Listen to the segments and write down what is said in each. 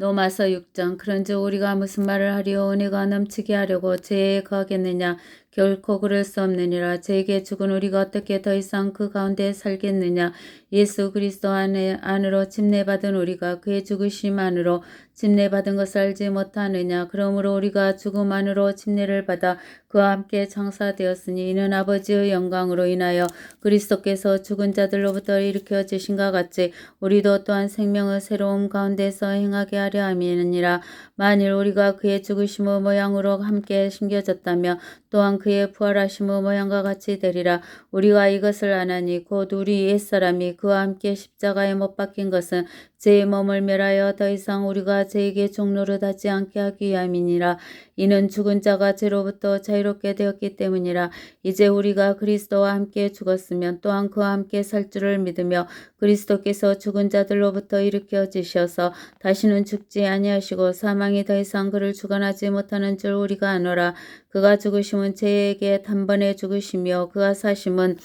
로마서 6장 그런즉 우리가 무슨 말을 하리요 은혜가 넘치게 하려고 죄에 거하겠느냐? 결코 그럴 수 없느니라. 죄에게 죽은 우리가 어떻게 더 이상 그 가운데 살겠느냐? 예수 그리스도 안에 안으로 침례받은 우리가 그의 죽으심 안으로 침례 받은 것을 알지 못하느냐? 그러므로 우리가 죽음 안으로 침례를 받아 그와 함께 장사되었으니 이는 아버지의 영광으로 인하여 그리스도께서 죽은 자들로부터 일으켜 주신과 같이 우리도 또한 생명의 새로움 가운데서 행하게 하려 함이니라. 만일 우리가 그의 죽으심의 모양으로 함께 심겨졌다며 또한 그의 부활하심의 모양과 같이 되리라. 우리가 이것을 아나니 곧 우리 옛사람이 그와 함께 십자가에 못 박힌 것은 죄의 몸을 멸하여 더 이상 우리가 죄에게 종노릇하지 않게 하기 위함이니라. 이는 죽은 자가 죄로부터 자유롭게 되었기 때문이라. 이제 우리가 그리스도와 함께 죽었으면 또한 그와 함께 살 줄을 믿으며 그리스도께서 죽은 자들로부터 일으켜 주셔서 다시는 죽지 아니하시고 사망이 더 이상 그를 주관하지 못하는 줄 우리가 아노라. 그가 죽으심은 죄에게 단번에 죽으시며 그가 사심은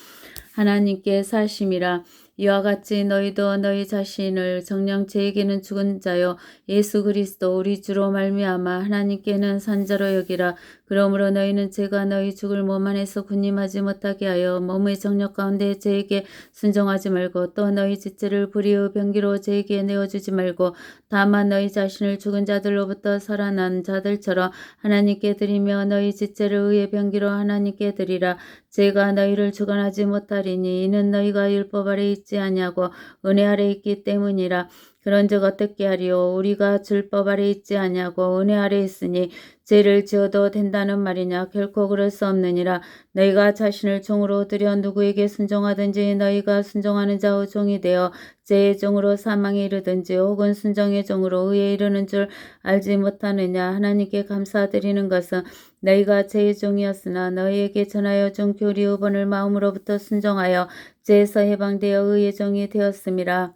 하나님께 사심이라 이와 같이 너희도 너희 자신을 정령 죄에게는 죽은 자요. 예수 그리스도 우리 주로 말미암아 하나님께는 산자로 여기라. 그러므로 너희는 죄가 너희 죽을 몸 안에서 군림하지 못하게 하여 몸의 정력 가운데 죄에게 순종하지 말고 또 너희 지체를 불의의 병기로 죄에게 내어주지 말고 다만 너희 자신을 죽은 자들로부터 살아난 자들처럼 하나님께 드리며 너희 지체를 의의 병기로 하나님께 드리라. 죄가 너희를 주관하지 못하리니 이는 너희가 율법 아래 있지 아니하고 은혜 아래 있기 때문이라 그런즉 어떻게 하리요 우리가 율법 아래 있지 아니하고 은혜 아래 있으니 죄를 지어도 된다는 말이냐? 결코 그럴 수 없느니라. 너희가 자신을 종으로 들여 누구에게 순종하든지 너희가 순종하는 자의 종이 되어 죄의 종으로 사망에 이르든지 혹은 순종의 종으로 의에 이르는 줄 알지 못하느냐? 하나님께 감사드리는 것은 너희가 죄의 종이었으나 너희에게 전하여 준 교리의 번을 마음으로부터 순종하여 죄에서 해방되어 의의 종이 되었음이라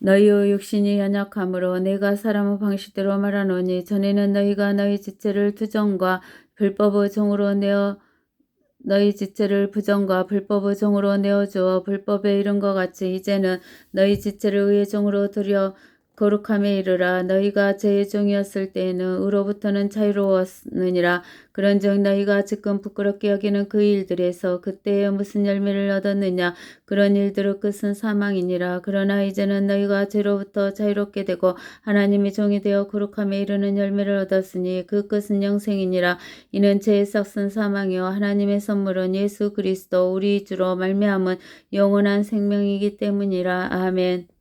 너희의 육신이 연약함으로 내가 사람의 방식대로 말하노니 전에는 너희가 너희 지체를 투정과 불법의 종으로 내어 너희 지체를 부정과 불법의 종으로 내어주어 불법에 이른 것 같이 이제는 너희 지체를 의의 종으로 들여 거룩함에 이르라. 너희가 죄의 종이었을 때에는 의로부터는 자유로웠느니라. 그런즉 너희가 지금 부끄럽게 여기는 그 일들에서 그때에 무슨 열매를 얻었느냐? 그런 일들의 끝은 사망이니라. 그러나 이제는 너희가 죄로부터 자유롭게 되고 하나님의 종이 되어 거룩함에 이르는 열매를 얻었으니 그 끝은 영생이니라. 이는 죄의 삭은 사망이요. 하나님의 선물은 예수 그리스도 우리 주로 말미암은 영원한 생명이기 때문이라. 아멘